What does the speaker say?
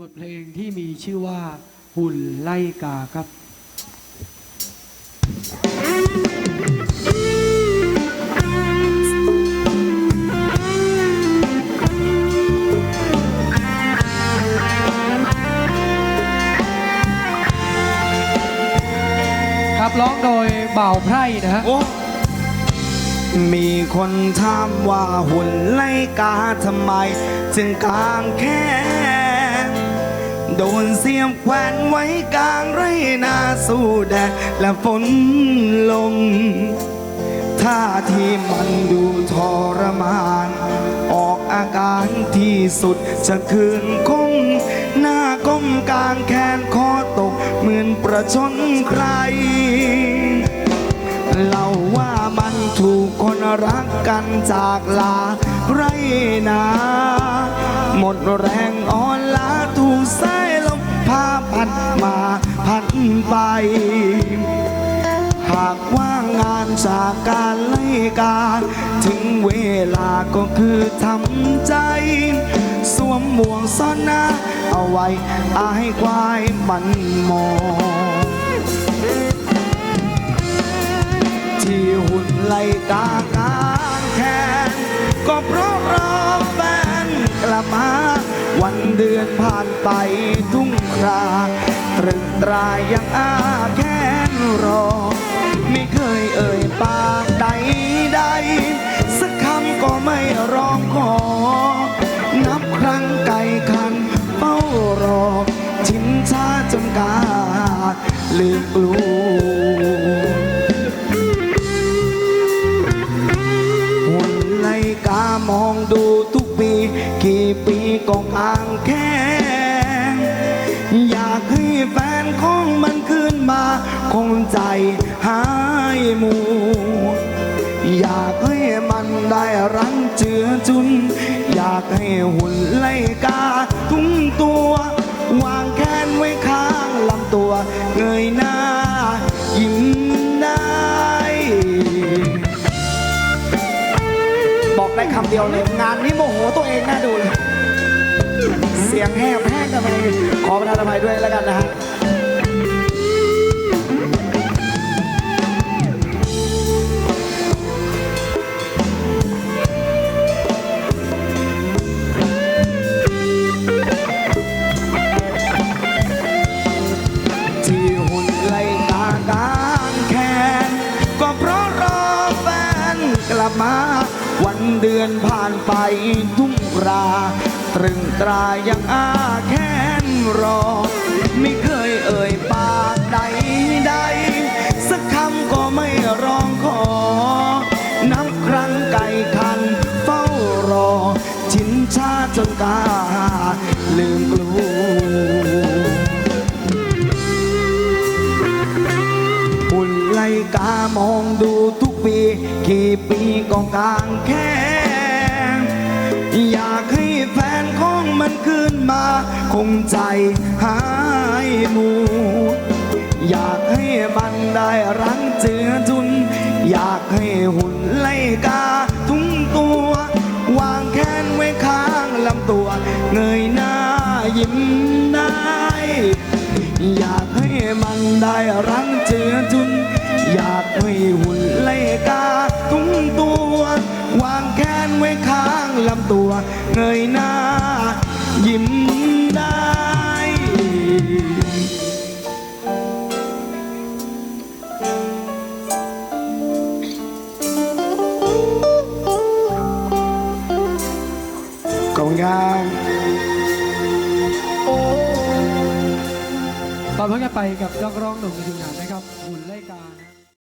บทเพลงที่มีชื่อว่าหุ่นไล่กาครับครับร้องโดยเบ่าวไพร่นะฮะโอ้มีคนถามว่าหุ่นไล่กาทำไม จึงกลางแค่ โดนเสียมแขวนไว้กลางไรนาสู้แดดและฝนลงท่าที่มันดูทรมาน ออกอาการที่สุดจะคืนคงหน้าก้มกลางแขนคอตก เหมือนประชนใครเล่าว่ามันถูกคนรักกันจากลาไรนา หมดแรงอ่อนล้าถูกสายลมพาพัดมาพัดไป หากว่างงานจากการไล่การ ถึงเวลาก็คือทำใจ สวมหมวกซ่อนหน้า เอาไว้อายควายมันมองที่หุ่นไล่กากางแขนก็เพราะรอแฟนกลับ มา วันเดือนผ่านไปทุ่งคราตรึงตรายยังอาแค้นรอ ไม่เคยเอ่ยปากใดใด สักคำก็ไม่ร้องขอ นับครั้งไก่คันเฝ้ารอ ชิมชาจนกาดลืมกลัวหุ่นไลกามองดูทุ ปีกี่ปีก็กางแค่อยากให้แฟนของมันคืนมา คงใจหายหมู อยากให้มันได้รังเจือจุน อยากให้หุ่นไลกาทุ่งตัว วางแขนไว้ข้างลำตัว เงยหน้ายิ้ม ได้คำเดียวเลย งานนี้โมโหตัวเองน่าดูเลย เสียงแหบแห้งกันไปขอประทานอภัยด้วยแล้วกันนะฮะที่หุ่นไล่ตากางแขนก็เพราะรอแฟนกลับมา เดือนผ่านไปทุ่งรา ตรึงตรายังอาแค้นรอ ไม่เคยเอ่ยปากใดใด สักคำก็ไม่ร้องขอ นับครั้งไก่คันเฝ้ารอ ชินชาจนกา ลืมกลัวหุ่นไลกามองดู ปี กี่ปีก็กางแค่อยากให้แฟนของมันคืนมา คงใจหายหมูอยากให้มันได้รังเจือจุน อยากให้หุ่นไล่กาทุงตัว วางแขนไว้ข้างลำตัว เงยหน้ายิ้มได้อยากให้มันได้รังเจือจุน อยากให้หุ่น ตัวเงยหน้า ยิ้มได้ กองยางตอนเพิ่งจะไปกับนักร้องหนุ่มทีมงานนะครับหุ่นไล่กานะ